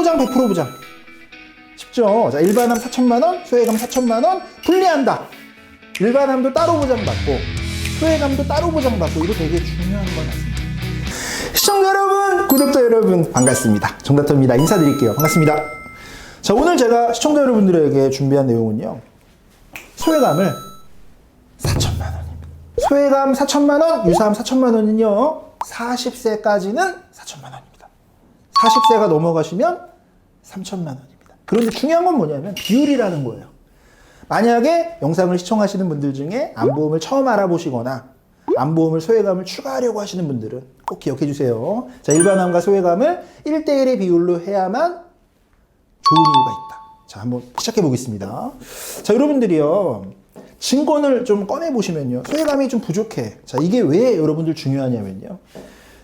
보장 100% 보장. 쉽죠? 자, 일반암 4천만 원, 소외감 4천만 원 분리한다. 일반암도 따로 보장받고 소외감도 따로 보장받고 이거 되게 중요한 거 같습니다. 시청자 여러분, 구독자 여러분 반갑습니다. 정다터입니다. 인사드릴게요. 반갑습니다. 자, 오늘 제가 시청자 여러분들에게 준비한 내용은요. 소외감을 4천만 원입니다. 소외감 4천만 원, 유사암 4천만 원은요. 40세까지는 4천만 원입니다. 40세가 넘어가시면 3천만 원입니다. 그런데 중요한 건 뭐냐면 비율이라는 거예요. 만약에 영상을 시청하시는 분들 중에 암보험을 처음 알아보시거나 암보험을 소외감을 추가하려고 하시는 분들은 꼭 기억해 주세요. 자, 일반암과 소외감을 1대1의 비율로 해야만 좋은 이유가 있다. 자, 한번 시작해 보겠습니다. 자, 여러분들이요. 증권을 좀 꺼내 보시면요. 소외감이 좀 부족해. 자, 이게 왜 여러분들 중요하냐면요.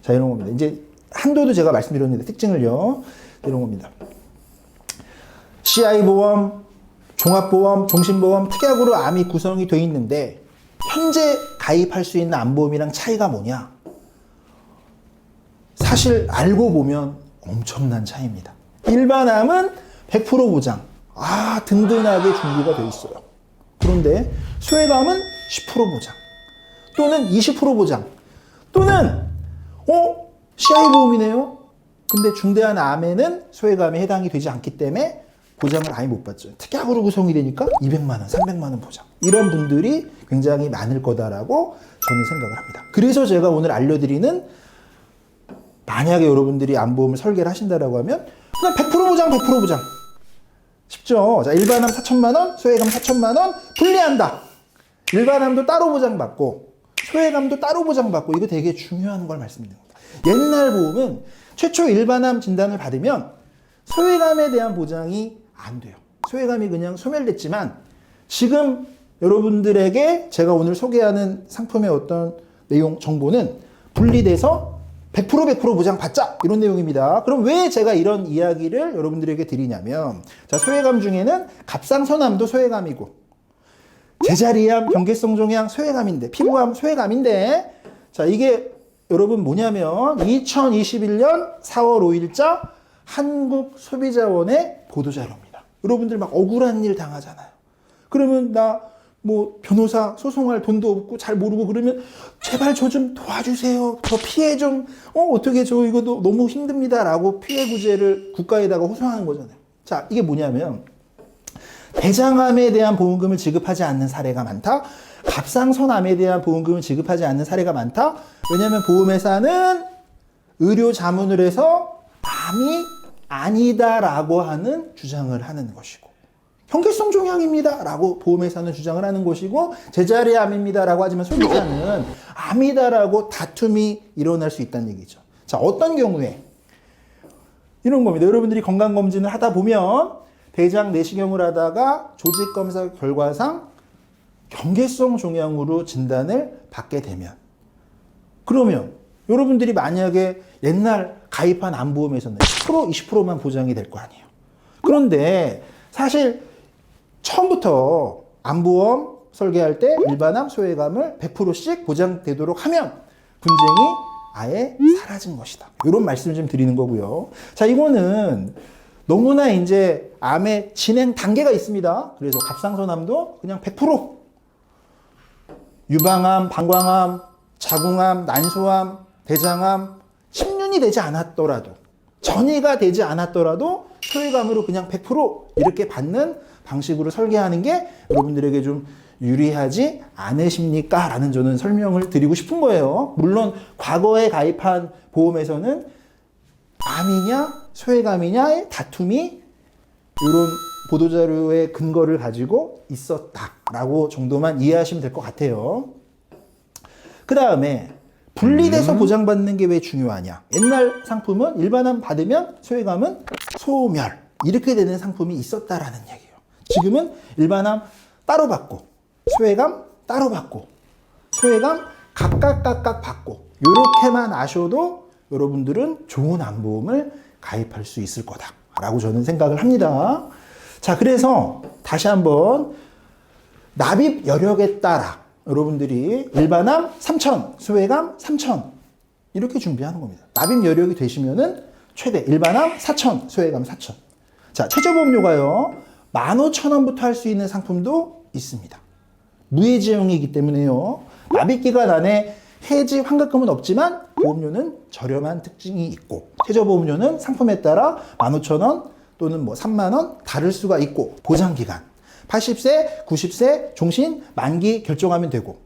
자, 이런 겁니다. 이제 한도도 제가 말씀드렸는데 특징을요. 이런 겁니다. CI 보험, 종합보험, 종신보험, 특약으로 암이 구성이 돼 있는데 현재 가입할 수 있는 암보험이랑 차이가 뭐냐? 사실 알고 보면 엄청난 차이입니다. 일반 암은 100% 보장. 아, 든든하게 준비가 돼 있어요. 그런데 소외감은 10% 보장. 또는 20% 보장. 또는 어? CI 보험이네요. 근데 중대한 암에는 소외감에 해당이 되지 않기 때문에 보장을 아예 못 받죠. 특약으로 구성이 되니까 200만 원, 300만 원 보장. 이런 분들이 굉장히 많을 거다라고 저는 생각을 합니다. 그래서 제가 오늘 알려드리는 만약에 여러분들이 암보험을 설계를 하신다라고 하면 그냥 100% 보장, 100% 보장. 쉽죠? 자, 일반암 4천만 원, 소외감 4천만 원 분리한다. 일반암도 따로 보장받고 소외감도 따로 보장받고 이거 되게 중요한 걸 말씀드립니다. 옛날 보험은 최초 일반암 진단을 받으면 소외감에 대한 보장이 안 돼요. 소외감이 그냥 소멸됐지만 지금 여러분들에게 제가 오늘 소개하는 상품의 어떤 내용 정보는 분리돼서 100% 100% 보장 받자 이런 내용입니다. 그럼 왜 제가 이런 이야기를 여러분들에게 드리냐면 자 소외감 중에는 갑상선암도 소외감이고 제자리암, 경계성 종양 소외감인데 피부암 소외감인데 자 이게 여러분 뭐냐면 2021년 4월 5일자 한국소비자원의 보도자료입니다. 여러분들 막 억울한 일 당하잖아요. 그러면 나 뭐 변호사 소송할 돈도 없고 잘 모르고 그러면 제발 저 좀 도와주세요. 저 피해 좀 어 어떻게 저 이거 도 너무 힘듭니다 라고 피해 구제를 국가에다가 호소하는 거잖아요. 자 이게 뭐냐면 대장암에 대한 보험금을 지급하지 않는 사례가 많다. 갑상선암에 대한 보험금을 지급하지 않는 사례가 많다. 왜냐하면 보험회사는 의료 자문을 해서 암이 아니다라고 하는 주장을 하는 것이고 현계성 종양입니다라고 보험회사는 주장을 하는 것이고 제자리 암입니다라고 하지만 소비자는 암이다라고 다툼이 일어날 수 있다는 얘기죠. 자 어떤 경우에 이런 겁니다. 여러분들이 건강 검진을 하다 보면 대장 내시경을 하다가 조직 검사 결과상 경계성 종양으로 진단을 받게 되면 그러면 여러분들이 만약에 옛날 가입한 암보험에서는 10% 20%만 보장이 될 거 아니에요. 그런데 사실 처음부터 암보험 설계할 때 일반암 소외감을 100%씩 보장되도록 하면 분쟁이 아예 사라진 것이다. 이런 말씀을 좀 드리는 거고요. 자, 이거는 너무나 이제 암의 진행 단계가 있습니다. 그래서 갑상선암도 그냥 100% 유방암, 방광암, 자궁암, 난소암, 대장암 10년이 되지 않았더라도 전이가 되지 않았더라도 소외감으로 그냥 100% 이렇게 받는 방식으로 설계하는 게 여러분들에게 좀 유리하지 않으십니까? 라는 저는 설명을 드리고 싶은 거예요. 물론 과거에 가입한 보험에서는 암이냐 소외감이냐의 다툼이 이런 보도자료의 근거를 가지고 있었다라고 정도만 이해하시면 될 것 같아요. 그 다음에 분리돼서 보장받는 게 왜 중요하냐? 옛날 상품은 일반암 받으면 소외감은 소멸 이렇게 되는 상품이 있었다라는 얘기예요. 지금은 일반암 따로 받고 소외감 따로 받고 소외감 각각 각각 받고 이렇게만 아셔도 여러분들은 좋은 암보험을 가입할 수 있을 거다라고 저는 생각을 합니다. 자, 그래서 다시 한번 납입 여력에 따라 여러분들이 일반암 3천, 소외감 3천 이렇게 준비하는 겁니다. 납입 여력이 되시면은 최대 일반암 4천, 소외감 4천. 자, 최저보험료가요. 15,000원부터 할 수 있는 상품도 있습니다. 무해지용이기 때문에요. 납입기간 안에 해지 환급금은 없지만 보험료는 저렴한 특징이 있고 최저보험료는 상품에 따라 15,000원 또는 뭐 3만원 다를 수가 있고 보장기간 80세, 90세, 종신, 만기 결정하면 되고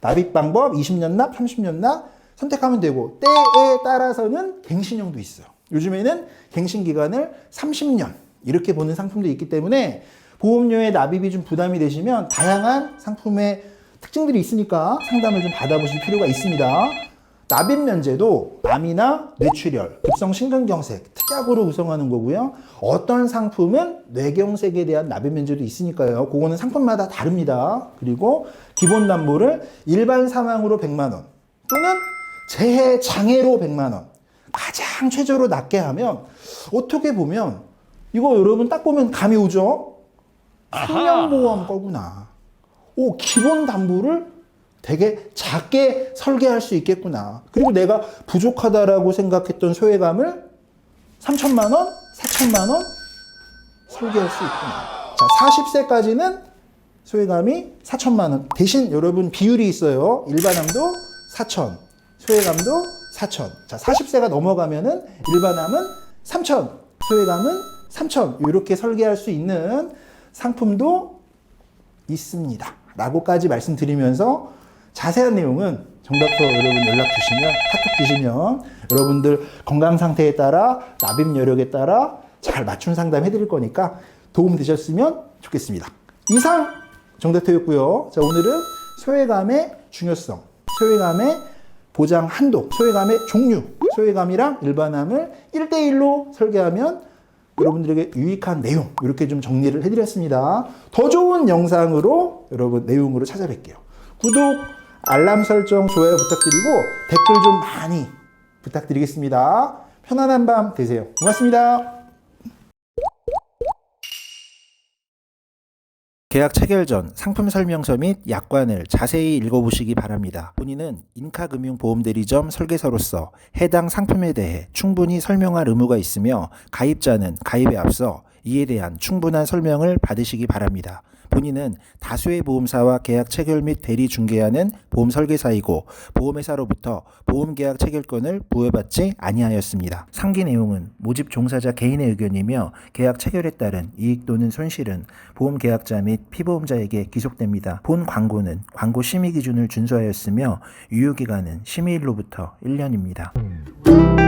납입 방법 20년 납, 30년 납 선택하면 되고 때에 따라서는 갱신형도 있어요. 요즘에는 갱신 기간을 30년 이렇게 보는 상품도 있기 때문에 보험료의 납입이 좀 부담이 되시면 다양한 상품의 특징들이 있으니까 상담을 좀 받아보실 필요가 있습니다. 납입 면제도 암이나 뇌출혈, 급성 심근경색, 특약으로 구성하는 거고요. 어떤 상품은 뇌경색에 대한 납입 면제도 있으니까요. 그거는 상품마다 다릅니다. 그리고 기본 담보를 일반 사망으로 100만 원 또는 재해 장애로 100만 원. 가장 최저로 낮게 하면 어떻게 보면 이거 여러분 딱 보면 감이 오죠? 생명보험 거구나. 오, 기본 담보를 되게 작게 설계할 수 있겠구나. 그리고 내가 부족하다라고 생각했던 소외감을 3천만 원, 4천만 원 설계할 수 있구나. 자, 40세까지는 소외감이 4천만 원. 대신 여러분 비율이 있어요. 일반암도 4천, 소외감도 4천. 자, 40세가 넘어가면은 일반암은 3천, 소외감은 3천. 이렇게 설계할 수 있는 상품도 있습니다. 라고까지 말씀드리면서 자세한 내용은 정답서 여러분 연락 주시면 카톡 주시면 여러분들 건강 상태에 따라 납입 여력에 따라 잘 맞춤 상담 해드릴 거니까 도움 되셨으면 좋겠습니다. 이상 정답터였고요. 자 오늘은 소외감의 중요성, 소외감의 보장 한도, 소외감의 종류, 소외감이랑 일반암을 1대1로 설계하면 여러분들에게 유익한 내용 이렇게 좀 정리를 해드렸습니다. 더 좋은 영상으로 여러분 내용으로 찾아뵐게요. 구독, 알람 설정, 좋아요 부탁드리고 댓글 좀 많이 부탁드리겠습니다. 편안한 밤 되세요. 고맙습니다. 계약 체결 전 상품 설명서 및 약관을 자세히 읽어보시기 바랍니다. 본인은 인카금융보험대리점 설계사로서 해당 상품에 대해 충분히 설명할 의무가 있으며 가입자는 가입에 앞서 이에 대한 충분한 설명을 받으시기 바랍니다. 본인은 다수의 보험사와 계약 체결 및 대리 중개하는 보험 설계사이고 보험회사로부터 보험 계약 체결권을 부여받지 아니하였습니다. 상기 내용은 모집 종사자 개인의 의견이며 계약 체결에 따른 이익 또는 손실은 보험 계약자 및 피보험자에게 기속됩니다. 본 광고는 광고 심의 기준을 준수하였으며 유효 기간은 심의일로부터 1년입니다.